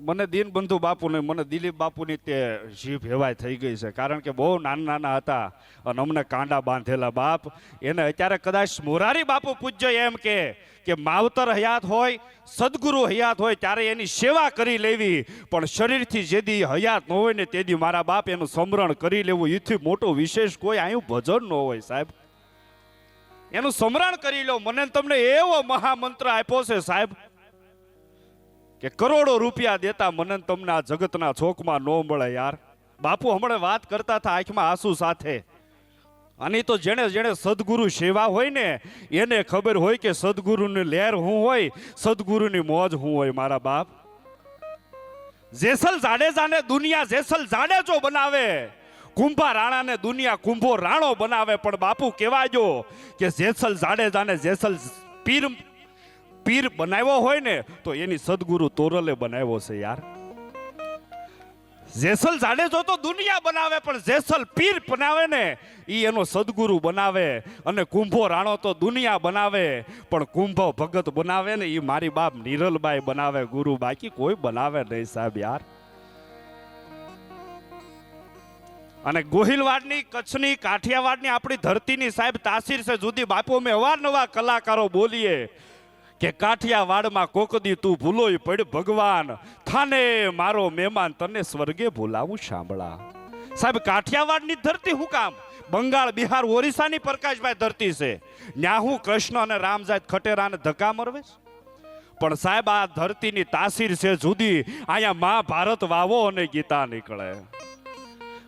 મને દીનબંધુ બાપુને, મને દિલીપ બાપુની તે જીભ હેવાય થઈ ગઈ છે. કારણ કે બહુ નાના નાના હતા અને અમને કાંડા બાંધેલા બાપ. એને અત્યારે કદાચ મોરારી બાપુ પૂજ્ય એમ કે કે માવતર હયાત હોય, સદગુરુ હયાત હોય, ત્યારે એની સેવા કરી લેવી. પણ શરીરથી જેદી હયાત ન હોય ને તેદી મારા બાપ એનું સમરણ કરી લેવું. એથી મોટો વિશેષ કોઈ આયું ભજન ન હોય, સાહેબ. એનું સમરણ કરી લો. મને તમને એવો મહામંત્ર આપ્યો છે, સાહેબ. કે કરોડો રૂપિયા દેતા મને તમને આ જગતના છોકમાં ન મળે યાર. બાપુ હમણાં વાત કરતા હતા આંખમાં આંસુ સાથે. આની તો જેણે જેણે સદગુરુ સેવા હોય ને, એને ખબર હોય કે સદગુરુની લહેર હું હોય, સદગુરુની મોજ હું હોય મારા બાપ. જેસલ જાડેજાને દુનિયા જેસલ જાડેજો બનાવે. કુંભા રાણાને દુનિયા કુંભો રાણો બનાવે, પણ બાપુ કહેવાજો કે જેસલ જાડેજાને જેસલ પીર પીર બનાવ્યો હોય ને, તો એની સદગુરુ તોરલે બનાવ્યો છે યાર. જેસલ જાડેજો તો દુનિયા બનાવે, પણ જેસલ પીર બનાવે ને એ એનો સદગુરુ બનાવે. અને કુંભો રાણો તો દુનિયા બનાવે, પણ કુંભો ભગત બનાવે ને એ મારી બાપ નિરલબાઈ બનાવે. ગુરુ બાકી કોઈ બનાવે નહીં સાહેબ યાર. અને ગોહિલવાડની, કચ્છની, કાઠિયાવાડની આપણી ધરતીની સાહેબ તાસીર છે, જુદી બાપુ, અમે અવારનવાર કલાકારો બોલીએ. કે કાઠિયાવાડમાં કોકદી તું ભૂલોય પડ ભગવાન. થાને મારો મહેમાન તને સ્વર્ગે ભૂલાવું સાંભળા. સાહેબ કાઠિયાવાડની ધરતી હું કામ? બંગાળ, બિહાર, ઓરિસ્સાની પ્રકાશભાઈ ધરતી છે. ત્યાં હું કૃષ્ણ અને રામજાત ખટેરાને ધક્કા મરવે? પણ સાહેબ, આ ધરતીની તાસીર છે જુદી. અહીંયા મહાભારત વાવો અને ગીતા નીકળે.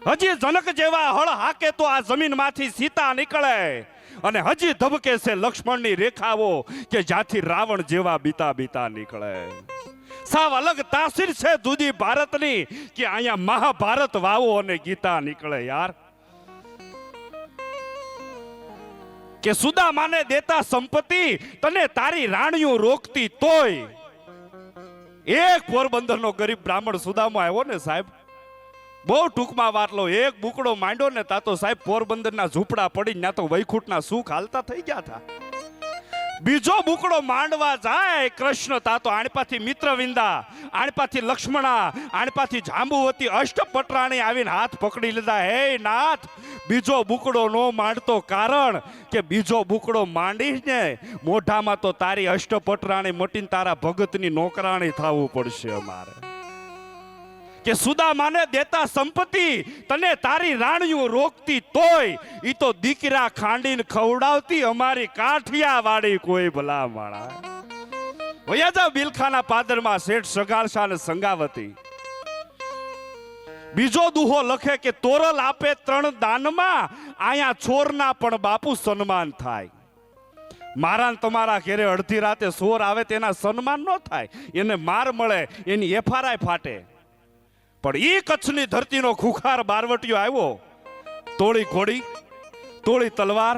હજી જનક જેવા હળ હાકે તો આ જમીનમાંથી સીતા નીકળે. અને હજી ધબકે છે લક્ષ્મણની રેખાઓ કે જ્યાંથી રાવણ જેવા બીતા બીતા નીકળે. સાવ અલગ તાસીર છે જુદી ભારતની કે અહીંયા મહાભારત વાવો અને ગીતા નીકળે યાર. કે સુદામાને દેતા સંપત્તિ, તને તારી રાણીઓ રોકતી તોય. એક પોરબંદરનો ગરીબ બ્રાહ્મણ સુદામો આવ્યો ને સાહેબ? બહુ ટૂંકમાં વાત લો, એક બુકડો માંડો ને તા સાહેબ પોરબંદરના ઝૂંપડા પડી ના તો વૈકુંઠના સુખ હાલતા થઈ ગયા હતા બીજો બુકડો માંડવા જાય, કૃષ્ણ તા તો આણપાથી મિત્રવિંદા, આણપાથી લક્ષ્મણા, આણપાથી જાંબુવતી અષ્ટપટરાણી આવીને હાથ પકડી લીધા. હે નાથ, બીજો બુકડો નો માંડતો કારણ કે બીજો બુકડો માંડીને મોઢામાં તો તારી અષ્ટપટરાણી મટીને તારા ભગતની નોકરાણી થવું પડશે અમારે. કે સુદામાને દેતા સંપત્તિ, તને તારી રાણીઓ રોકતી તોય. ઈ તો દીકરા ખાંડીને ખવડાવતી અમારી કાઠિયા વાળી કોઈ ભલા માળા વયા જાવ બિલખાના પાદરમાં શેઠ સગાળશા અને સંગાવતી. બીજો દુહો લખે કે તોરલ આપે ત્રણ દાનમાં, આયા છોરના પણ બાપુ સન્માન થાય. મારા તમારા ઘેરે અડધી રાતે સોર આવે તેના સન્માન ન થાય. એને માર મળે, એની એફઆરઆઈ ફાટે. પણ એ કચ્છની ધરતીનો ખુખાર બારવટીયો આવ્યો. તોળી ઘોડી, તોળી તલવાર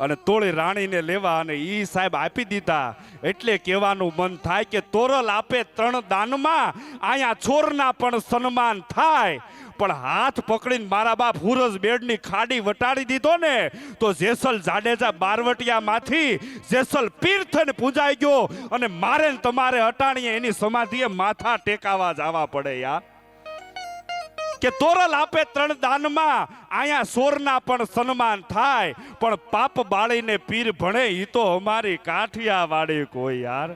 અને તોળી રાણીને લેવા અને ઈ સાહેબ આપી દીધા. એટલે કહેવાનું મન થાય કે તોરલ આપે ત્રણ દાનમાં અહીંયા છોરના પણ સન્માન થાય. પણ હાથ પકડીને મારા બાપ હુરજ બેડની ખાડી વટાડી દીધો ને, તો જેસલ જાડેજા બારવટિયામાંથી જેસલ પીર થઈને પૂજાઈ ગયો અને મારે તમારે અટાણીએ એની સમાધિએ માથા ટેકાવા જવા પડે યાર કે તોરલ આપે ત્રણ દાનમાં અહીંયા સોરના પણ સન્માન થાય. પણ પાપ બાળીને પીર ભણે, ઈ તો અમારી કાઠિયાવાડી કોઈ યાર.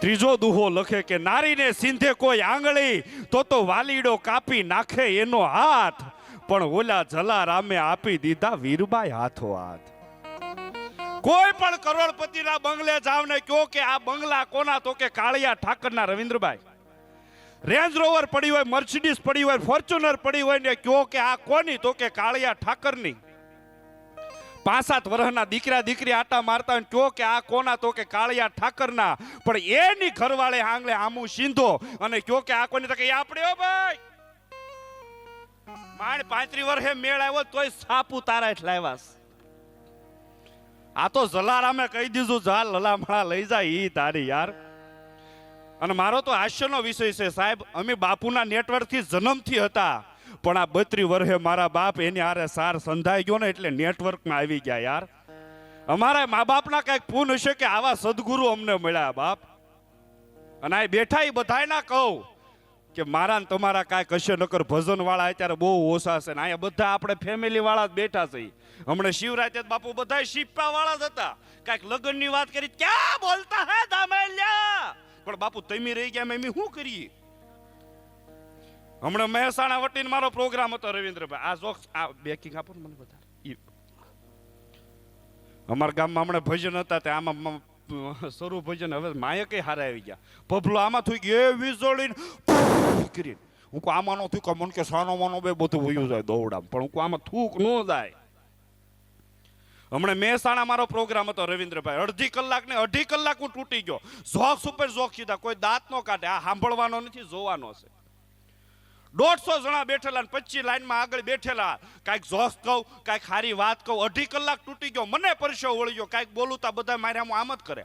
ત્રીજો દુહો લખે કે, નારીને સિંધે કોઈ આંગળી, તો તો વાલીડો કાપી નાખે એનો હાથ. પણ ઓલા જલારામે આપી દીધા વીરબાઈ હાથો હાથ. કોઈ પણ કરોડપતિના બંગલે જાવ ને કયો કે, આ બંગલા કોના? તો કે, કાળિયા ઠાકરના રવિન્દ્રભાઈ. રેન્જ રોવર પડી હોય મર્સિડીઝ પડી હોય ફોર્ચ્યુનર પડી હોય ને કયો કે આ કોની તો કે કાળિયા ઠાકરની. પાંચ સાત વર્ષના દીકરા દીકરી આટા મારતા હોય કયો કે આ કોના તો કે કાળિયા ઠાકરના. પણ એની ઘરવાળે આંગળે આમું સિંધો અને કયો કે આ કોની તો કે આપણે ભાઈ. માણ પાંત્રી વર્ષે મેળ આવ્યો તોય સાપુ તારા એટલે આવ્યા આ તો જલારામે કહી દીધું, જા લલામણા લઈ જાય ઈ તારી યાર. અને મારો તો આશ્ચર્યનો વિષય છે, સાહેબ, અમે બાપુના નેટવર્કથી જન્મથી હતા, પણ આ બત્રી વર્ષે મારા બાપ એની હારે સાર સંધાઈ ગયો ને એટલે નેટવર્કમાં આવી ગયા યાર. અમારા મા બાપના કંઈક પૂન હશે કે આવા સદગુરુ અમને મળ્યા, બાપ. અને આ બેઠા એ બધાય ના કહું કે મારા ને તમારા કાંઈ કશે, નકર ભજન વાળા અત્યારે બહુ ઓછા છે ને અહીંયા બધા આપણે ફેમિલી વાળા જ બેઠા છે હમણાં શિવરાતે જ બાપુ બધા શિપ્પા વાળા જ હતા. કાંઈક લગ્નની વાત કરી, ક્યાં બોલતા હે દામેલિયા પણ બાપુ, તમે રહી ગયા મેં શું કરીએ? હમણાં મહેસાણા વટીને મારો પ્રોગ્રામ હતો રવિન્દ્રભાઈ. આ જોક્સ, આ બેકિંગ આપો મને વધારે. અમારા ગામમાં હમણાં ભજન હતા તે આમાં સરુ ભજન, હવે માયે હારા આવી ગયા. પભલો આમાં થઈ ગયો એ વીજળીને કરીને. હું આમાં નો થયું કે મન કે સાનો માનો બે બધું વયું જાય દોડામ પણ હું આમાં થૂક ન જાય. હમણાં મહેસાણા મારો પ્રોગ્રામ હતો રવિન્દ્રભાઈ. અડધી કલાક ને અઢી કલાક હું તૂટી ગયો. જોક્સ ઉપર જોક સીધા. કોઈ દાંત નો કાઢે. આ સાંભળવાનો નથી, જોવાનો છે. દોઢસો જણા બેઠેલા પચીસ લાઈનમાં આગળ બેઠેલા. કાંઈક જોશ કહું, કાંઈક સારી વાત કહું. અઢી કલાક તૂટી ગયો. મને પરસ્યો ગયો. કાંઈક બોલું તા બધા મારે આમ આમ જ કરે.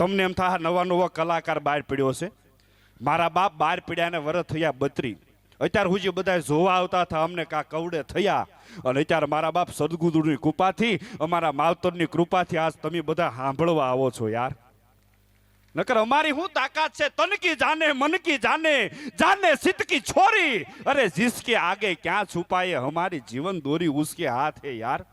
તમને એમ થાય નવા નવા કલાકાર બહાર પડ્યો છે. મારા બાપ બહાર પડ્યા ને વરસ થયા બત્રી. અત્યારે હું જે બધા જોવા આવતા હતા, અમને કા કવડે થયા. અને અત્યારે મારા બાપ સદગુરુની કૃપાથી, અમારા માવતરની કૃપાથી આજ તમે બધા સાંભળવા આવો છો યાર. નકર અમારી હું તાકાત છે? તનકી જાને મનકી જાને જાને સિતકી છોરી. અરે, જિસકે આગે ક્યાં છુપાયે? અમારી જીવન દોરી ઉસકે હાથ હે યાર.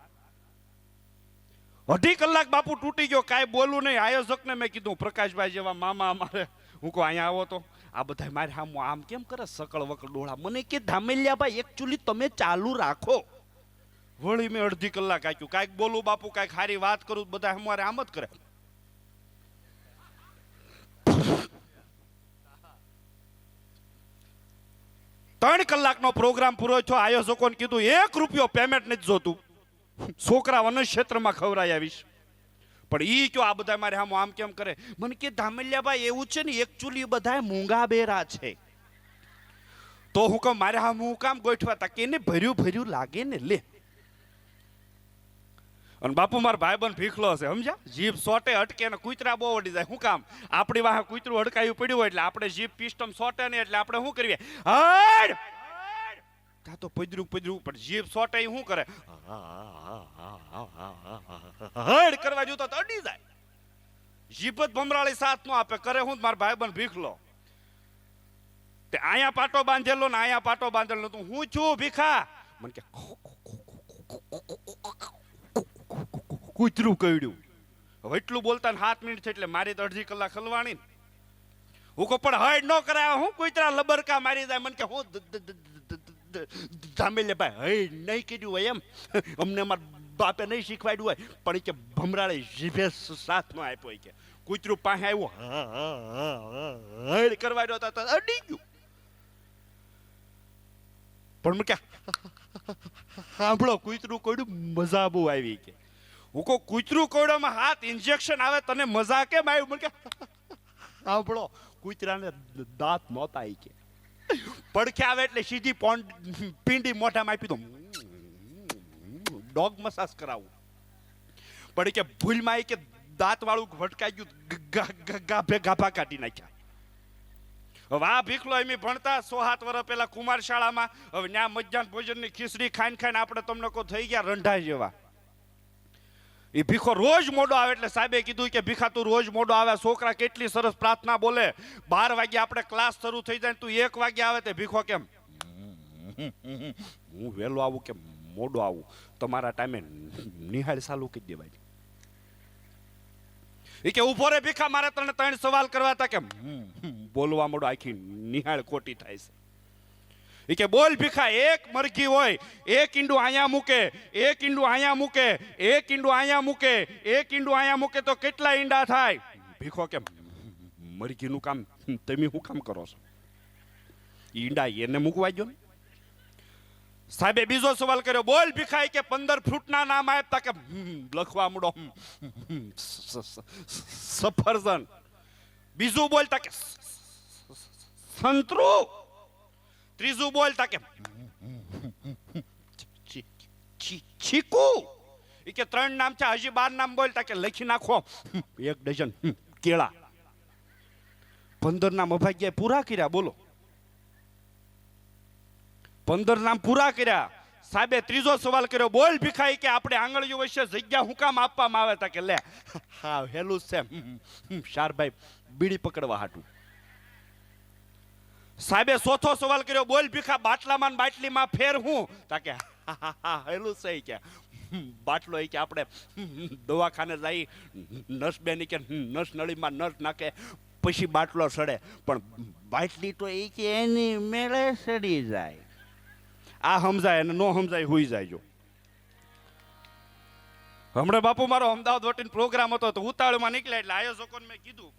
અઢી કલાક બાપુ તૂટી ગયો, કાંઈ બોલું નહીં. આયોજકને મેં કીધું, પ્રકાશભાઈ જેવા મામા અમારે. હું કહું, અહીંયા આવો તો. આ બધા મારે આમ આમ કેમ કરે સકળ વકળ ડોળા? મને કે ધામેલિયાભાઈ એકચ્યુઅલી તમે ચાલુ રાખો. વળી મેં અડધી કલાક આક્યું કાંઈક બોલું બાપુ, કાંઈક સારી વાત કરું, બધા અમારે આમ જ કરે. ત્રણ કલાકનો પ્રોગ્રામ પૂરો થયો. આયોજકોને કીધું, એક રૂપિયો પેમેન્ટ નથી જોતું. છોકરા વન ક્ષેત્રમાં ખવરાઈ આવીશ. પણ ઈ કયો આ બધા મારે આમ આમ કેમ કરે? મને કે ધામલિયાભાઈ, એવું છે ને એકચ્યુઅલી બધા મૂંગા બેરા છે. તો હું કહું, મારે હા હું કામ ગોઠવા તા કે એને ભર્યું ભર્યું લાગે ને, લે. અને બાપુ, મારા ભાઈબંધ ભીખલો હશે, સમજ્યા? જીભ સોટે અટકે અને કૂતરા બહુ વળી જાય. શું કામ? આપણી વાહે કૂતરું અડકાયું પડ્યું હોય એટલે આપણે જીભ પિસ્ટમ સોટે ને એટલે આપણે શું કરીએ? હડ! તા તો પદરું પદરું પણ જીભ સોટે શું કરે હડ કરવા જોતો તો અડી જાય જીભ જ ભમરાળી સાથ નો આપે કરે હું મારા ભાઈ બન ભીખ લો તે આયા પાટો બાંધેલો ને આયા પાટો બાંધેલો તું હું છું ભીખા મને કે કૂતરું કયડ્યું હવે એટલું બોલતા ને સાત મિનિટ છે એટલે મારી તો અડધી કલાક હલવાણી હું કહું પણ હડ ન કરાય હું કૂતરા લબરકા મારી જાય મને કે હું ધામેલે ભાઈ હે, નહીં કીધું હોય એમ. અમને અમારા બાપે નહીં શીખવાડ્યું હોય, પણ કે ભમરાળે જીભે સાથ નો આપ્યો કે. કૂતરું પાસે આવ્યું હડ કરવા રહ્યો તો અડી ગયું. પણ કે સાંભળો, કૂતરું કોયડું મજા બહુ આવી કે. હું કહું, કૂતરું કોયડામાં હાથ ઇન્જેક્શન આવે, તને મજા કેમ આવ્યું મને કે, સાંભળો, કૂતરાને દાંત નહોતા આવી કે. પડખે આવે એટલે સીધી પોંડ પીંડી મોઢામાં આપી દો. ડોગ મસાજ કરાવું. પણ કે ભૂલમાં કે દાંત વાળું ભટકાઈ ગયું ગાભે ગાભા કાઢી નાખ્યા. આ ભીખલો એમ ભણતા સો સાત વર્ષ પહેલા કુમાર શાળામાં હવે ત્યાં મધ્યાહન ભોજનની ખીચડી ખાઈને ખાઈને આપણે તમને કહો થઈ ગયા રંઢા જેવા. એ ભીખો રોજ મોડો આવે એટલે સાહેબે કીધું કે ભીખા તું રોજ મોડો આવે છોકરા કેટલી સરસ પ્રાર્થના બોલે. બાર વાગે આપણે ક્લાસ શરૂ થઈ જાય તું એક વાગે આવે તે ભીખો કેમ? હું વહેલો આવું કે મોડો આવું? તમારા ટાઈમે નિહાળ ચાલુ કરી દેવાય. એ કે ઊભો રે ભીખા મારે તને ત્રણ સવાલ કરવા હતા કે બોલવા મોડો આખી નિહાળ ખોટી થાય છે. કે બોલ ભીખા, એક મરઘી હોય, એક ઈંડું અહીંયા મૂકે, એક ઈંડું અહીંયા મૂકે, એક ઈંડું અહીંયા મૂકે, એક ઈંડું અહીંયા મૂકે તો કેટલા ઈંડા થાય? ભીખો કે મરઘીનું કામ, તમે શું કામ કરો છો? ઈંડા એને મૂકવા ગયો ને. સાહેબે બીજો સવાલ કર્યો, બોલ ભીખાઈ કે પંદર ફૂટના નામ આપતા કે લખવા સ- સફરજન. બીજું બોલતા કે સંતરું. ત્રીજું બોલતા કે ચીકુ. ઈ કે ત્રણ નામ છે, હજી બાર નામ બોલતા કે લખી નાખો. એક ડઝન. કેળા. પંદર નામ અભાગ્યા પૂરા કર્યા, બોલો. પંદર નામ પૂરા કર્યા. સાહેબે ત્રીજો સવાલ કર્યો, બોલ ભીખાઈ કે આપણે આંગળીઓ વચ્ચે જગ્યા હું કામ આપવામાં આવે તા કે લે. હા, હેલું છે શારભાઈ, બીડી પકડવા હાટું. સાહેબે ચોથો સવાલ કર્યો, બોલ ભીખા, બાટલામાં બાટલીમાં ફેર હું? તા કે હેલું સહી કે. બાટલો એ કે આપણે દવાખાને જઈ નસ બેની કે નસ નળીમાં નસ નાખે, પછી બાટલો સડે. પણ બાટલી તો એ કે એની મેળે સડી જાય. આ સમજાય અને ન સમજાય હુઈ જાય જો. હમણાં બાપુ મારો અમદાવાદ વટીને પ્રોગ્રામ હતો, તો ઉતાળમાં નીકળ્યા એટલે આયોજકોને મેં કીધું